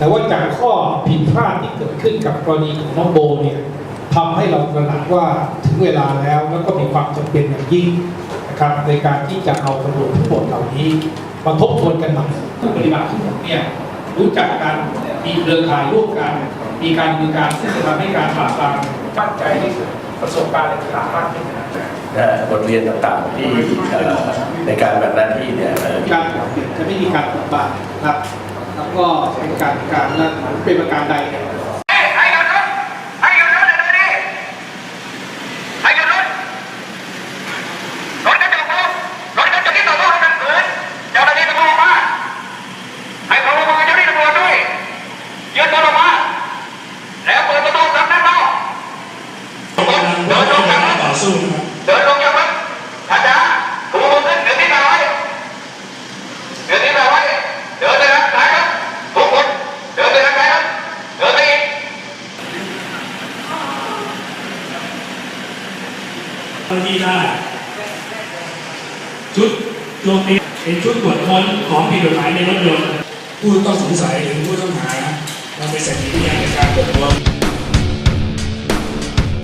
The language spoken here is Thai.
แต่ว่าจากข้อผิดพลาดที่เกิดขึ้นกับกรณีของน้องโบเนี่ยทำให้เราตระหนักว่าถึงเวลาแล้วแล้วก็มีความจำเป็นอย่างยิ่งนะครับในการที่จะเอาตำรวจทั้งหมดเหล่านี้มาทบทวนกันใหม่ผู้ปฏิบัติทั้งหมดเนี่ยรู้จักกันมีเครือข่ายร่วมกัน มีการดำเนินการซึ่งจะทำให้การปราบปรามมั่นใจให้เกิดประสบการณ์ในการมากขึ้นนะครับนะบทเรียนต่างๆที่เอ่อในการแบบหน้าที่เนี่ยเอ่อการปรับเปลี่ยนจะไม่มีการปรับบาทนะครับ แล้วก็เป็นการการนั้นเป็นประการใดเนี่ย ให้หยุดรถให้หยุดรถเลยดิให้หยุดรถรถกระจกลงรถกระจกที่ต่อสู้กันขืนเจ้าหน้าที่ตำรวจมาให้เขาลงมาเจ้าหน้าที่ตำรวจด้วยยืนตัวลงมาแล้วเปิดประตูกลับด้านนอกเดินลงจากรถ ต่อสู้นะครับ เดินลงจากรถอาจารย์ถูมือขึ้นเดินที่นาไว้เดินที่นาไว้เดินไปทางซ้ายครับทุกคนเดินไปทางซ้ายครับเดินไปอีก เจ้าที่ได้ ชุดโจมตีเป็นชุดตรวจค้นของผิดกฎหมายในรถยนต์ผู้ต้องสงสัยหรือผู้ต้องหาเราไปใส่ในพยานในการตรวจ